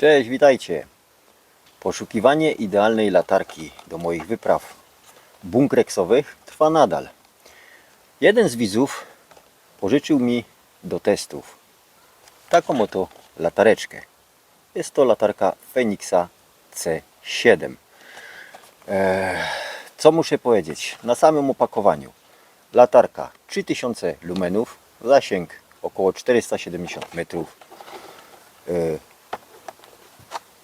Cześć, witajcie. Poszukiwanie idealnej latarki do moich wypraw bunkreksowych trwa nadal. Jeden z widzów pożyczył mi do testów taką oto latareczkę. Jest to latarka Fenixa C7. Eee, co muszę powiedzieć? Na samym opakowaniu latarka 3000 lumenów, zasięg około 470 metrów. Eee,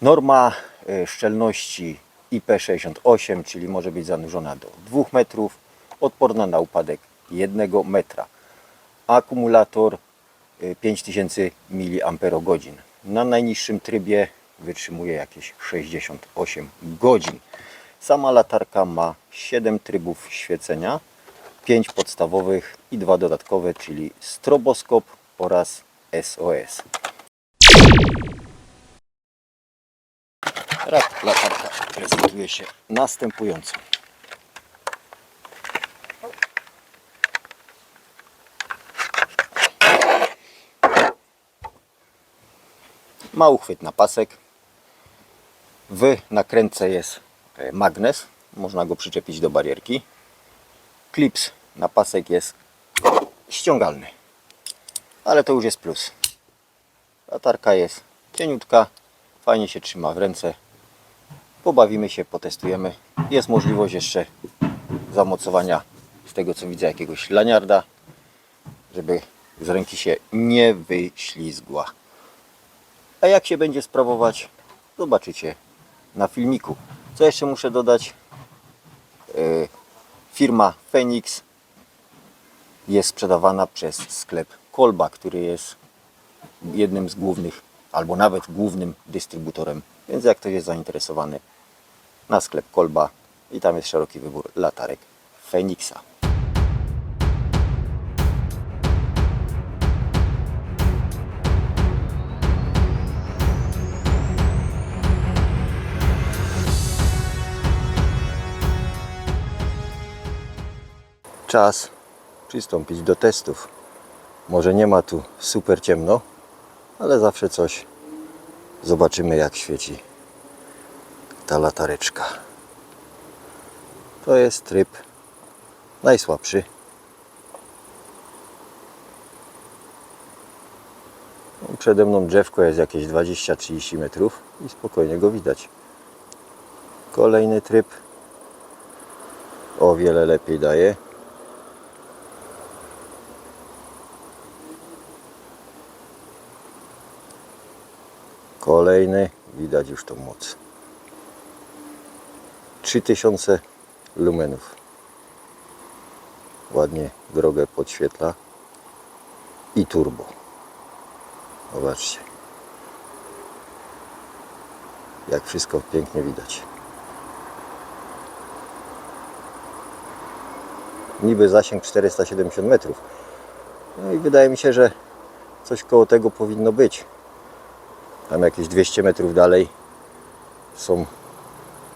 Norma e, szczelności IP68, czyli może być zanurzona do 2 metrów, odporna na upadek 1 metra. Akumulator e, 5000 mAh. Na najniższym trybie wytrzymuje jakieś 68 godzin. Sama latarka ma 7 trybów świecenia, 5 podstawowych i 2 dodatkowe, czyli stroboskop oraz SOS. Rak latarka prezentuje się następująco. Ma uchwyt na pasek. W nakrętce jest e, magnes. Można go przyczepić do barierki. Klips na pasek jest ściągalny. Ale to już jest plus. Latarka jest cieniutka, fajnie się trzyma w ręce. Pobawimy się, potestujemy. Jest możliwość jeszcze zamocowania z tego co widzę jakiegoś laniarda, żeby z ręki się nie wyślizgła. A jak się będzie sprawować, zobaczycie na filmiku. Co jeszcze muszę dodać? Yy, Firma Phoenix jest sprzedawana przez sklep Kolba, który jest jednym z głównych, albo nawet głównym dystrybutorem. Więc jak ktoś jest zainteresowany, na sklep Kolba i tam jest szeroki wybór latarek Phoenixa. Czas przystąpić do testów. Może nie ma tu super ciemno, ale zawsze coś zobaczymy jak świeci ta latareczka. To jest tryb najsłabszy. Przede mną drzewko jest jakieś 20-30 metrów i spokojnie go widać. Kolejny tryb o wiele lepiej daje. Kolejny, widać już tą moc. 3000 lumenów. Ładnie drogę podświetla. I turbo. Zobaczcie. Jak wszystko pięknie widać. Niby zasięg 470 metrów. No i wydaje mi się, że coś koło tego powinno być. Tam jakieś 200 metrów dalej są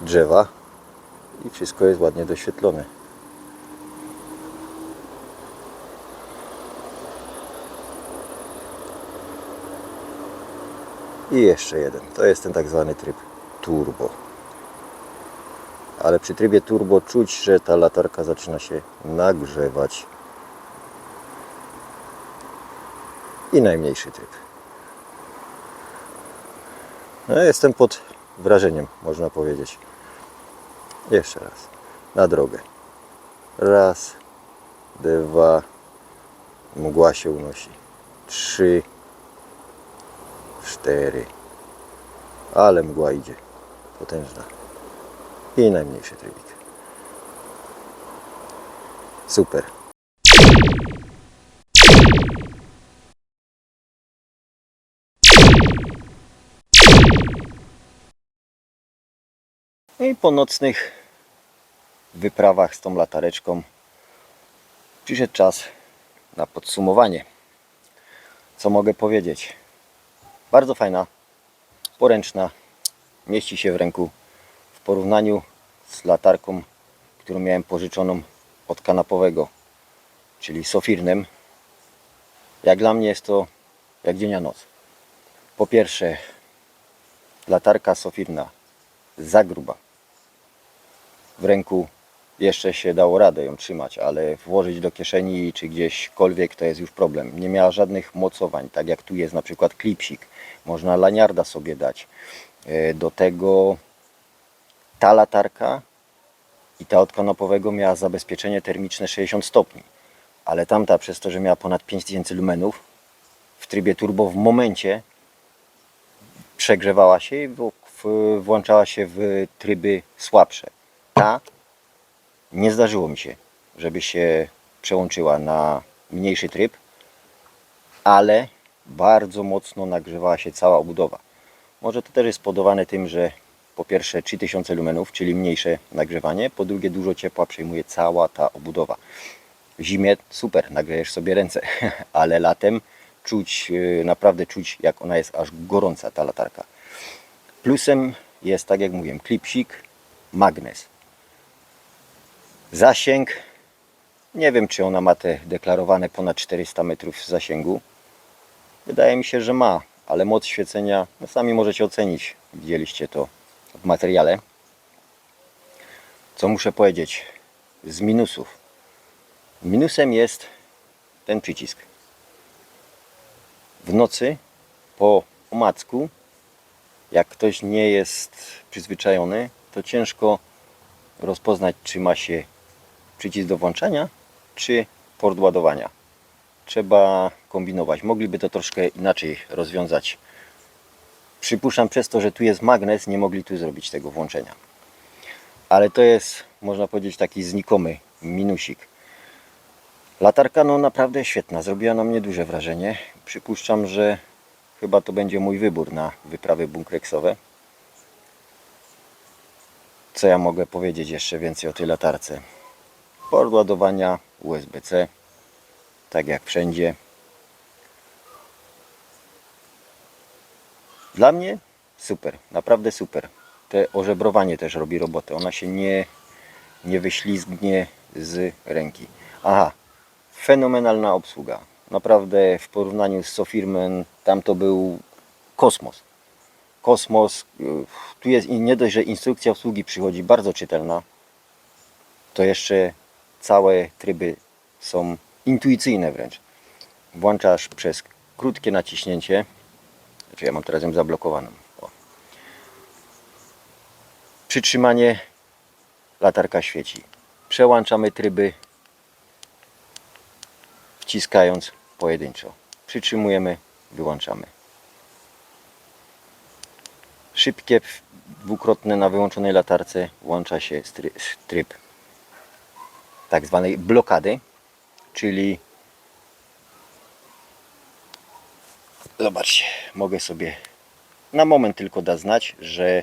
drzewa i wszystko jest ładnie doświetlone. I jeszcze jeden. To jest ten tak zwany tryb turbo. Ale przy trybie turbo czuć, że ta latarka zaczyna się nagrzewać. I najmniejszy tryb. No, jestem pod wrażeniem, można powiedzieć. Jeszcze raz. Na drogę. Raz, dwa. Mgła się unosi. Trzy, cztery. Ale mgła idzie. Potężna. I najmniejszy trybik. Super. I po nocnych wyprawach z tą latareczką przyszedł czas na podsumowanie. Co mogę powiedzieć? Bardzo fajna, poręczna, mieści się w ręku w porównaniu z latarką, którą miałem pożyczoną od kanapowego, czyli Sofirnem. Jak dla mnie jest to jak dzień a noc. Po pierwsze, latarka sofirna za gruba. W ręku jeszcze się dało radę ją trzymać, ale włożyć do kieszeni czy gdzieśkolwiek to jest już problem. Nie miała żadnych mocowań, tak jak tu jest na przykład klipsik. Można laniarda sobie dać. E, Do tego ta latarka i ta od kanopowego miała zabezpieczenie termiczne 60 stopni. Ale tamta przez to, że miała ponad 5000 lumenów w trybie turbo w momencie przegrzewała się i włączała się w tryby słabsze. Ta nie zdarzyło mi się, żeby się przełączyła na mniejszy tryb, ale bardzo mocno nagrzewała się cała obudowa. Może to też jest spowodowane tym, że po pierwsze 3000 lumenów, czyli mniejsze nagrzewanie, po drugie dużo ciepła przejmuje cała ta obudowa. W zimie super, nagrzejesz sobie ręce, ale latem czuć, yy, naprawdę czuć jak ona jest aż gorąca ta latarka. Plusem jest, tak jak mówiłem, klipsik, magnes. Zasięg, nie wiem czy ona ma te deklarowane ponad 400 metrów zasięgu. Wydaje mi się, że ma, ale moc świecenia, no sami możecie ocenić. Widzieliście to w materiale. Co muszę powiedzieć z minusów? Minusem jest ten przycisk. W nocy po omacku, jak ktoś nie jest przyzwyczajony, to ciężko rozpoznać, czy ma się przycisk do włączania, czy port ładowania. Trzeba kombinować. Mogliby to troszkę inaczej rozwiązać. Przypuszczam przez to, że tu jest magnes, nie mogli tu zrobić tego włączenia. Ale to jest, można powiedzieć, taki znikomy minusik. Latarka no naprawdę świetna, zrobiła na mnie duże wrażenie. Przypuszczam, że chyba to będzie mój wybór na wyprawy bunkreksowe. Co ja mogę powiedzieć jeszcze więcej o tej latarce? Port ładowania USB-C, tak jak wszędzie. Dla mnie super, naprawdę super. Te ożebrowanie też robi robotę. Ona się nie, nie wyślizgnie z ręki. Aha, fenomenalna obsługa. Naprawdę w porównaniu z Sofirmen tam to był kosmos. Kosmos. y, Tu jest nie dość, że instrukcja obsługi przychodzi bardzo czytelna, to jeszcze całe tryby są intuicyjne wręcz. Włączasz przez krótkie naciśnięcie. Znaczy ja mam teraz ją zablokowaną. O. Przytrzymanie latarka świeci. Przełączamy tryby wciskając pojedynczo. Przytrzymujemy, wyłączamy. Szybkie, dwukrotne na wyłączonej latarce włącza się tryb tak zwanej blokady, czyli zobaczcie, mogę sobie na moment tylko da znać, że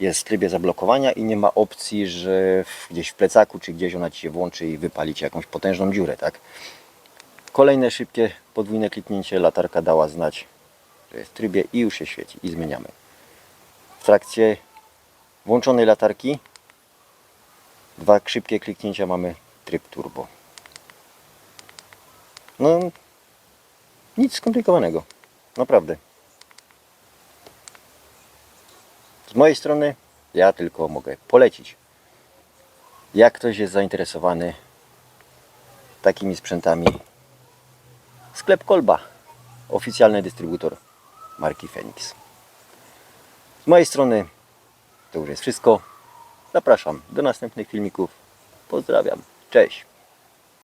jest w trybie zablokowania i nie ma opcji, że gdzieś w plecaku czy gdzieś ona Ci się włączy i wypali Ci jakąś potężną dziurę, tak? Kolejne szybkie podwójne kliknięcie latarka dała znać, że jest w trybie i już się świeci i zmieniamy. W trakcie włączonej latarki dwa szybkie kliknięcia mamy tryb turbo. No nic skomplikowanego. Naprawdę. Z mojej strony ja tylko mogę polecić. Jak ktoś jest zainteresowany takimi sprzętami, sklep Kolba, oficjalny dystrybutor marki Phoenix. Z mojej strony to już jest wszystko. Zapraszam do następnych filmików. Pozdrawiam. Cześć.